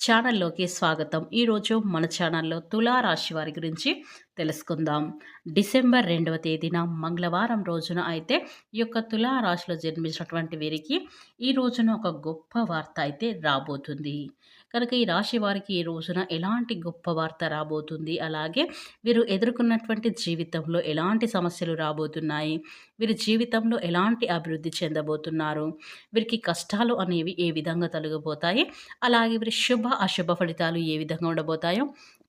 ఛానల్లోకి స్వాగతం. ఈరోజు మన ఛానల్లో తులా రాశి వారి గురించి తెలుసుకుందాం. డిసెంబర్ రెండవ తేదీన మంగళవారం రోజున అయితే ఈ యొక్క తులా రాశిలో జన్మించినటువంటి వీరికి ఈ రోజున ఒక గొప్ప వార్త అయితే రాబోతుంది. కనుక ఈ రాశి వారికి ఈ రోజున ఎలాంటి గొప్ప వార్త రాబోతుంది? అలాగే వీరు ఎదుర్కొన్నటువంటి జీవితంలో ఎలాంటి సమస్యలు రాబోతున్నాయి? వీరి జీవితంలో ఎలాంటి అభివృద్ధి చెందబోతున్నారు? వీరికి కష్టాలు అనేవి ఏ విధంగా తొలగిపోతాయి? అలాగే వీరి శుభ అశుభ ఫలితాలు ఏ విధంగా ఉండబోతాయో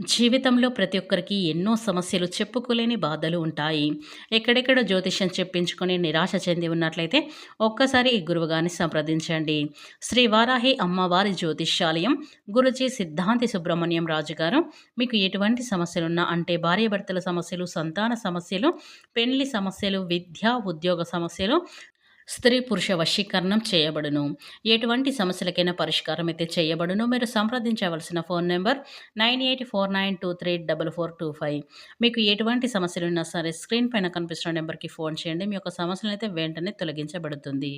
జీవితంలో ప్రతి ఒక్కరికి ఎన్నో సమస్యలు చెప్పుకోలేని బాధలు ఉంటాయి. ఎక్కడెక్కడ జ్యోతిష్యం చెప్పించుకొని నిరాశ చెంది ఉన్నట్లయితే ఒక్కసారి ఈ గురువుగారిని సంప్రదించండి. శ్రీ వారాహి అమ్మవారి జ్యోతిష్యాలయం గురుజీ సిద్ధాంతి సుబ్రహ్మణ్యం రాజు గారు మీకు ఎటువంటి సమస్యలున్నా అంటే భార్యాభర్తల సమస్యలు సంతాన సమస్యలు పెళ్ళి సమస్యలు విద్య ఉద్యోగ సమస్యలు స్త్రీ పురుష వశీకరణం చేయబడును. ఎటువంటి సమస్యలకైనా పరిష్కారం అయితే చేయబడును. మీరు సంప్రదించవలసిన phone number nine eight four nine two three double four two five. మీకు ఎటువంటి సమస్యలు ఉన్నా సరే స్క్రీన్ పైన కనిపిస్తున్న నెంబర్కి ఫోన్ చేయండి. మీ యొక్క సమస్యలు అయితే వెంటనే తొలగించబడుతుంది.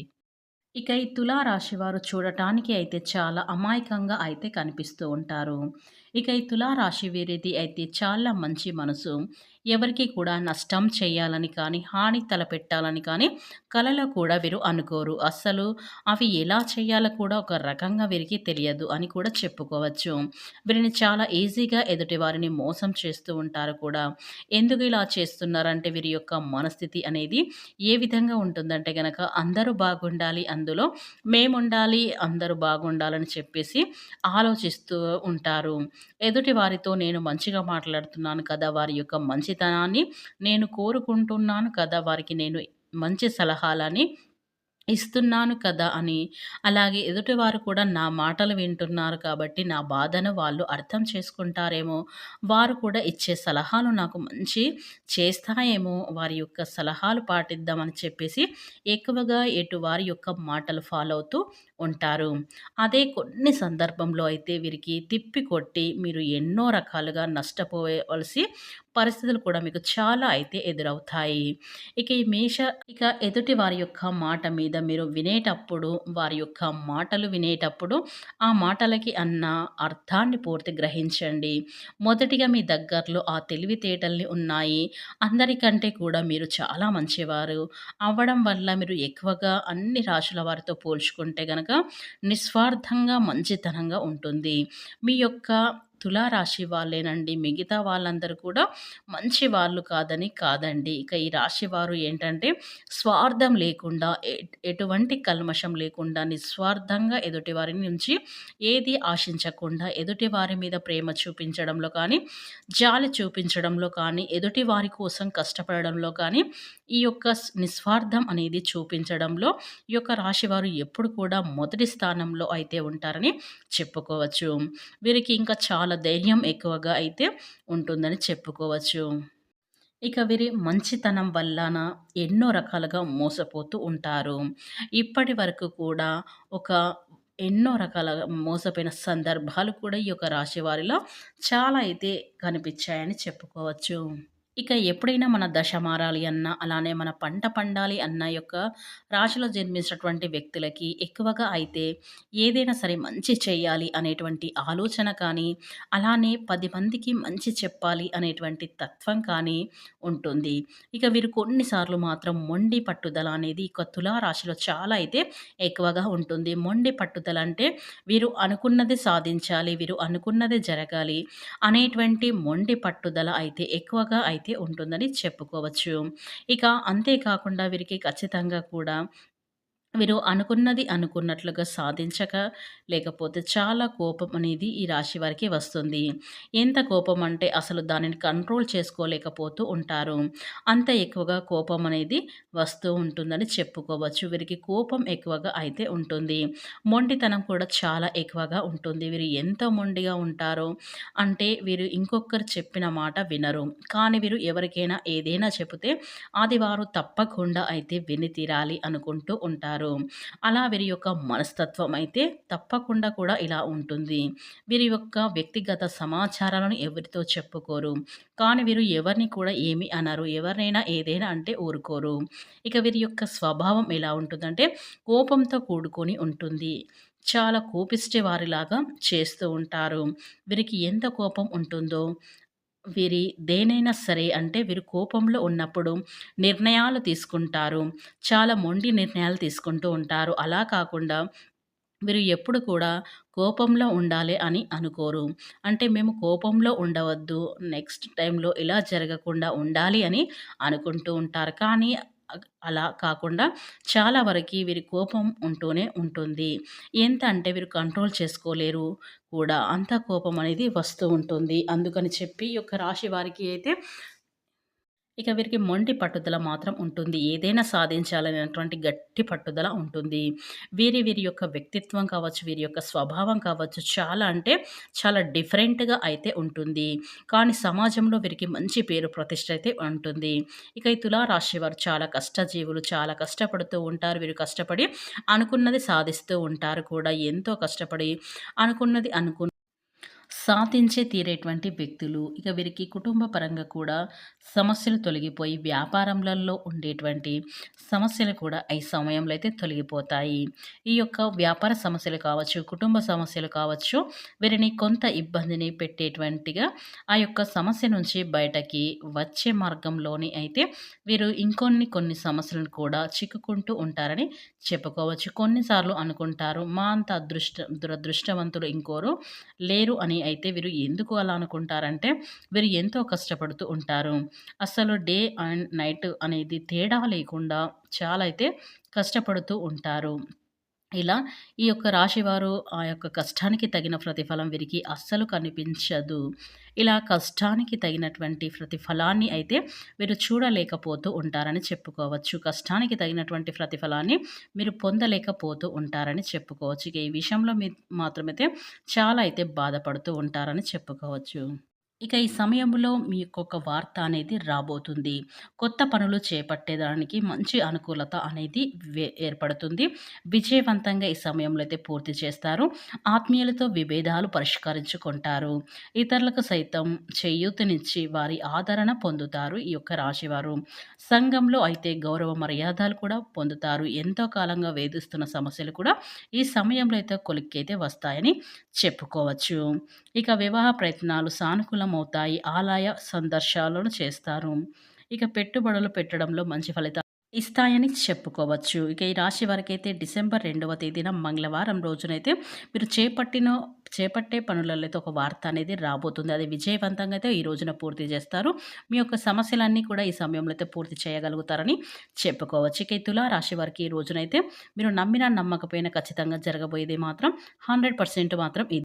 ఇక ఈ తులారాశి వారు చూడటానికి అయితే చాలా అమాయకంగా అయితే కనిపిస్తూ ఉంటారు. ఇక ఈ తులారాశి వీరిది అయితే చాలా మంచి మనసు. ఎవరికి కూడా నష్టం చేయాలని కానీ హాని తలపెట్టాలని కానీ కళలో కూడా వీరు అనుకోరు. అస్సలు అవి ఎలా చేయాలో కూడా ఒక రకంగా వీరికి తెలియదు అని కూడా చెప్పుకోవచ్చు. వీరిని చాలా ఈజీగా ఎదుటి వారిని మోసం చేస్తూ ఉంటారు కూడా. ఎందుకు ఇలా చేస్తున్నారంటే వీరి యొక్క మనస్థితి అనేది ఏ విధంగా ఉంటుందంటే కనుక అందరూ బాగుండాలి అందులో మేముండాలి అందరూ బాగుండాలని చెప్పేసి ఆలోచిస్తూ ఉంటారు. ఎదుటి వారితో నేను మంచిగా మాట్లాడుతున్నాను కదా వారి యొక్క మంచి మంచితనాన్ని నేను కోరుకుంటున్నాను కదా వారికి నేను మంచి సలహాలని ఇస్తున్నాను కదా అని. అలాగే ఎదుటివారు కూడా నా మాటలు వింటున్నారు కాబట్టి నా బాధను వాళ్ళు అర్థం చేసుకుంటారేమో. వారు కూడా ఇచ్చే సలహాలు నాకు మంచి చేస్తాయేమో. వారి యొక్క సలహాలు పాటిద్దామని చెప్పేసి ఎక్కువగా ఎటు వారి యొక్క మాటలు ఫాలో అవుతూ ఉంటారు. అదే కొన్ని సందర్భంలో అయితే వీరికి తిప్పి కొట్టి మీరు ఎన్నో రకాలుగా నష్టపోవలసి పరిస్థితులు కూడా మీకు చాలా అయితే ఎదురవుతాయి. ఇక ఈ మేష ఇక ఎదుటి వారి యొక్క మాట మీద మీరు వినేటప్పుడు వారి యొక్క మాటలు వినేటప్పుడు ఆ మాటలకి అన్న అర్థాన్ని పూర్తి గ్రహించండి. మొదటిగా మీ దగ్గరలో ఆ తెలివితేటల్ని ఉన్నాయి. అందరికంటే కూడా మీరు చాలా మంచివారు. అవ్వడం వల్ల మీరు ఎక్కువగా అన్ని రాశుల వారితో పోల్చుకుంటే గనక నిస్వార్థంగా మంచితనంగా ఉంటుంది. మీ యొక్క తులారాశి వాళ్ళేనండి. మిగతా వాళ్ళందరూ కూడా మంచి వాళ్ళు కాదని కాదండి. ఇక ఈ రాశి వారు ఏంటంటే స్వార్థం లేకుండా ఎటువంటి కల్మషం లేకుండా నిస్వార్థంగా ఎదుటి వారి నుంచి ఏది ఆశించకుండా ఎదుటి వారి మీద ప్రేమ చూపించడంలో కానీ జాలి చూపించడంలో కానీ ఎదుటి వారి కోసం కష్టపడడంలో కానీ ఈ యొక్క నిస్వార్థం అనేది చూపించడంలో ఈ యొక్క రాశి వారు ఎప్పుడు కూడా మొదటి స్థానంలో అయితే ఉంటారని చెప్పుకోవచ్చు. వీరికి ఇంకా చాలా చాలా ధైర్యం ఎక్కువగా అయితే ఉంటుందని చెప్పుకోవచ్చు. ఇక వీరి మంచితనం వల్లన ఎన్నో రకాలుగా మోసపోతూ ఉంటారు. ఇప్పటి వరకు కూడా ఒక ఎన్నో రకాల మోసపోయిన సందర్భాలు కూడా ఈ యొక్క రాశి వారిలో చాలా అయితే కనిపించాయని చెప్పుకోవచ్చు. ఇక ఎప్పుడైనా మన దశ మారాలి అన్నా అలానే మన పంట పండాలి అన్న యొక్క రాశిలో జన్మించినటువంటి వ్యక్తులకి ఎక్కువగా అయితే ఏదైనా సరే మంచి చేయాలి అనేటువంటి ఆలోచన కానీ అలానే పది మందికి మంచి చెప్పాలి అనేటువంటి తత్వం కానీ ఉంటుంది. ఇక వీరు కొన్నిసార్లు మాత్రం మొండి పట్టుదల అనేది ఇక తులారాశిలో చాలా అయితే ఎక్కువగా ఉంటుంది. మొండి పట్టుదల అంటే వీరు అనుకున్నది సాధించాలి వీరు అనుకున్నది జరగాలి అనేటువంటి మొండి పట్టుదల అయితే ఎక్కువగా అయితే అయితే ఉంటుందని చెప్పుకోవచ్చు. ఇక అంతేకాకుండా వీరికి ఖచ్చితంగా కూడా వీరు అనుకున్నది అనుకున్నట్లుగా సాధించక లేకపోతే చాలా కోపం అనేది ఈ రాశి వారికి వస్తుంది. ఎంత కోపం అంటే అసలు దానిని కంట్రోల్ చేసుకోలేకపోతూ ఉంటారు. అంత ఎక్కువగా కోపం అనేది వస్తూ ఉంటుందని చెప్పుకోవచ్చు. వీరికి కోపం ఎక్కువగా అయితే ఉంటుంది. మొండితనం కూడా చాలా ఎక్కువగా ఉంటుంది. వీరు ఎంత మొండిగా ఉంటారో అంటే వీరు ఇంకొకరు చెప్పిన మాట వినరు. కానీ వీరు ఎవరికైనా ఏదైనా చెబితే అది వారు తప్పకుండా అయితే విని తీరాలి అనుకుంటూ ఉంటారు. అలా వీరి యొక్క మనస్తత్వం అయితే తప్పకుండా కూడా ఇలా ఉంటుంది. వీరి యొక్క వ్యక్తిగత సమాచారాలను ఎవరితో చెప్పుకోరు? కానీ వీరు ఎవరిని కూడా ఏమి అనరు? ఎవరినైనా ఏదైనా అంటే ఊరుకోరు. ఇక వీరి యొక్క స్వభావం ఎలా ఉంటుందంటే కోపంతో కూడుకొని ఉంటుంది. చాలా కోపిస్తే వారిలాగా చేస్తూ ఉంటారు. వీరికి ఎంత కోపం ఉంటుందో? వీరి దేనైనా సరే అంటే వీరు కోపంలో ఉన్నప్పుడు నిర్ణయాలు తీసుకుంటారు. చాలా మొండి నిర్ణయాలు తీసుకుంటూ ఉంటారు. అలా కాకుండా వీరు ఎప్పుడు కూడా కోపంలో ఉండాలి అని అనుకోరు. అంటే మేము కోపంలో ఉండవద్దు. నెక్స్ట్ టైంలో ఇలా జరగకుండా ఉండాలి అని అనుకుంటూ ఉంటారు. కానీ అలా కాకుండా చాలా వరకు వీరి కోపం ఉంటూనే ఉంటుంది. ఎంత అంటే వీరు కంట్రోల్ చేసుకోలేరు కూడా అంత కోపం అనేది వస్తూ ఉంటుంది. అందుకని చెప్పి ఈ యొక్క రాశి వారికి అయితే ఇక వీరికి మొండి పట్టుదల మాత్రం ఉంటుంది. ఏదైనా సాధించాలనేటువంటి గట్టి పట్టుదల ఉంటుంది. వీరి వీరి యొక్క వ్యక్తిత్వం కావచ్చు వీరి యొక్క స్వభావం కావచ్చు చాలా అంటే చాలా డిఫరెంట్గా అయితే ఉంటుంది. కానీ సమాజంలో వీరికి మంచి పేరు ప్రతిష్ట అయితే ఉంటుంది. ఇక ఈ తులారాశి వారు చాలా కష్టజీవులు చాలా కష్టపడుతూ ఉంటారు. వీరు కష్టపడి అనుకున్నది సాధిస్తూ ఉంటారు కూడా. ఎంతో కష్టపడి అనుకున్నది అనుకు సాధించే తీరేటువంటి వ్యక్తులు ఇక వీరికి కుటుంబ పరంగా కూడా సమస్యలు తొలగిపోయి వ్యాపారంలలో ఉండేటువంటి సమస్యలు కూడా ఈ సమయంలో అయితే తొలగిపోతాయి. ఈ యొక్క వ్యాపార సమస్యలు కావచ్చు కుటుంబ సమస్యలు కావచ్చు వీరిని కొంత ఇబ్బందిని పెట్టేటువంటిగా ఆ యొక్క సమస్య నుంచి బయటకి వచ్చే మార్గంలోని అయితే వీరు ఇంకొన్ని కొన్ని సమస్యలను కూడా చిక్కుకుంటూ ఉంటారని చెప్పుకోవచ్చు. కొన్నిసార్లు అనుకుంటారు మా అంత అదృష్ట దురదృష్టవంతులు ఇంకోరు లేరు అని అయితే వీరు ఎందుకు అలా అనుకుంటారంటే వీరు ఎంతో కష్టపడుతూ ఉంటారు. అసలు డే అండ్ నైట్ అనేది తేడా లేకుండా చాలా అయితే కష్టపడుతూ ఉంటారు. ఇలా ఈ యొక్క రాశివారు ఆ యొక్క కష్టానికి తగిన ప్రతిఫలం వీరికి అస్సలు కనిపించదు. ఇలా కష్టానికి తగినటువంటి ప్రతిఫలాన్ని అయితే మీరు చూడలేకపోతూ ఉంటారని చెప్పుకోవచ్చు. కష్టానికి తగినటువంటి ప్రతిఫలాన్ని మీరు పొందలేకపోతూ ఉంటారని చెప్పుకోవచ్చు. ఇక ఈ విషయంలో మీ మాత్రమైతే చాలా అయితే బాధపడుతూ ఉంటారని చెప్పుకోవచ్చు. ఇక ఈ సమయంలో మీకు ఒక వార్త అనేది రాబోతుంది. కొత్త పనులు చేపట్టేదానికి మంచి అనుకూలత అనేది ఏర్పడుతుంది. విజయవంతంగా ఈ సమయంలో అయితే పూర్తి చేస్తారు. ఆత్మీయులతో విభేదాలు పరిష్కరించుకుంటారు. ఇతరులకు సైతం చేయూతనిచ్చి వారి ఆదరణ పొందుతారు ఈ యొక్క రాశివారు. సంఘంలో అయితే గౌరవ మర్యాదలు కూడా పొందుతారు. ఎంతో కాలంగా వేధిస్తున్న సమస్యలు కూడా ఈ సమయంలో అయితే కొలిక్కైతే వస్తాయని చెప్పుకోవచ్చు. ఇక వివాహ ప్రయత్నాలు సానుకూలం సానుకూలమవుతాయి ఆలయ సందర్శాలను చేస్తారు. ఇక పెట్టుబడులు పెట్టడంలో మంచి ఫలితాలు ఇస్తాయని చెప్పుకోవచ్చు. ఇక ఈ రాశి వారికైతే డిసెంబర్ రెండవ తేదీన మంగళవారం రోజునైతే మీరు చేపట్టిన చేపట్టే పనులలో అయితే ఒక వార్త అనేది రాబోతుంది. అది విజయవంతంగా అయితే ఈ రోజున పూర్తి చేస్తారు. మీ యొక్క సమస్యలన్నీ కూడా ఈ సమయంలో అయితే పూర్తి చేయగలుగుతారని చెప్పుకోవచ్చు. ఇక తులా రాశి వారికి ఈ రోజునైతే మీరు నమ్మినా నమ్మకపోయినా ఖచ్చితంగా జరగబోయేది మాత్రం హండ్రెడ్ పర్సెంట్ మాత్రం ఇది.